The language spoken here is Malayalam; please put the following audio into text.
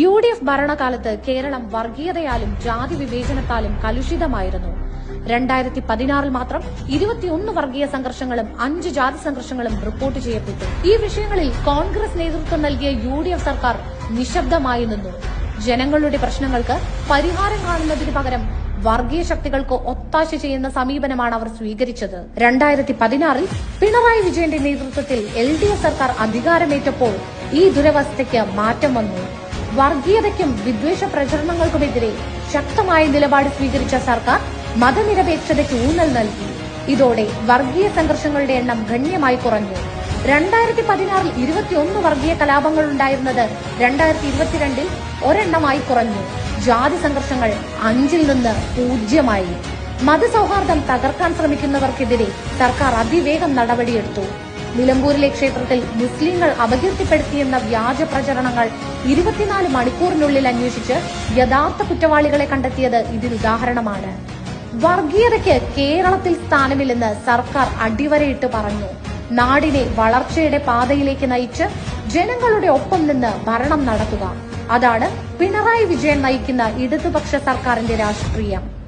യു ഡി എഫ് ഭരണകാലത്ത് കേരളം വർഗീയതയാലും ജാതി വിവേചനത്താലും കലുഷിതമായിരുന്നു. രണ്ടായിരത്തി പതിനാറിൽ മാത്രം ഇരുപത്തിയൊന്ന് വർഗീയ സംഘർഷങ്ങളും അഞ്ച് ജാതി സംഘർഷങ്ങളും റിപ്പോർട്ട് ചെയ്യപ്പെട്ടു. ഈ വിഷയങ്ങളിൽ കോൺഗ്രസ് നേതൃത്വം നൽകിയ യു ഡി എഫ് സർക്കാർ നിശബ്ദമായി നിന്നു. ജനങ്ങളുടെ പ്രശ്നങ്ങൾക്ക് പരിഹാരം കാണുന്നതിന് പകരം വർഗീയ ശക്തികൾക്ക് ഒത്താശ ചെയ്യുന്ന സമീപനമാണ് അവർ സ്വീകരിച്ചത്. രണ്ടായിരത്തി പതിനാറിൽ പിണറായി വിജയന്റെ നേതൃത്വത്തിൽ എൽ ഡി എഫ് സർക്കാർ അധികാരമേറ്റപ്പോൾ ഈ ദുരവസ്ഥയ്ക്ക് മാറ്റം വന്നു. വർഗീയതയ്ക്കും വിദ്വേഷ പ്രചരണങ്ങൾക്കുമെതിരെ ശക്തമായ നിലപാട് സ്വീകരിച്ച സർക്കാർ മതനിരപേക്ഷതയ്ക്ക് ഊന്നൽ നൽകി. ഇതോടെ വർഗീയ സംഘർഷങ്ങളുടെ എണ്ണം ഗണ്യമായി കുറഞ്ഞു. രണ്ടായിരത്തി പതിനാറിൽ ഇരുപത്തിയൊന്ന് വർഗീയ കലാപങ്ങൾ ഉണ്ടായിരുന്നത് രണ്ടായിരത്തി ഇരുപത്തിരണ്ടിൽ ഒരെണ്ണമായി കുറഞ്ഞു. ജാതി സംഘർഷങ്ങൾ അഞ്ചിൽ നിന്ന് പൂജ്യമായി. മതസൗഹാർദ്ദം തകർക്കാൻ ശ്രമിക്കുന്നവർക്കെതിരെ സർക്കാർ അതിവേഗം നടപടിയെടുത്തു. നിലമ്പൂരിലെ ക്ഷേത്രത്തിൽ മുസ്ലിങ്ങൾ അപകീർത്തിപ്പെടുത്തിയെന്ന വ്യാജ പ്രചരണങ്ങൾ ഇരുപത്തിനാല് മണിക്കൂറിനുള്ളിൽ അന്വേഷിച്ച് യഥാർത്ഥ കുറ്റവാളികളെ കണ്ടെത്തിയത് ഇതിനുദാഹരണമാണ് വർഗീയതയ്ക്ക് കേരളത്തിൽ സ്ഥാനമില്ലെന്ന് സർക്കാർ അടിവരയിട്ട് പറഞ്ഞു. നാടിനെ വളർച്ചയുടെ പാതയിലേക്ക് നയിച്ച് ജനങ്ങളുടെ ഒപ്പം നിന്ന് ഭരണം നടത്തുക. അതാണ് പിണറായി വിജയൻ നയിക്കുന്ന ഇടതുപക്ഷ സർക്കാരിന്റെ രാഷ്ട്രീയം.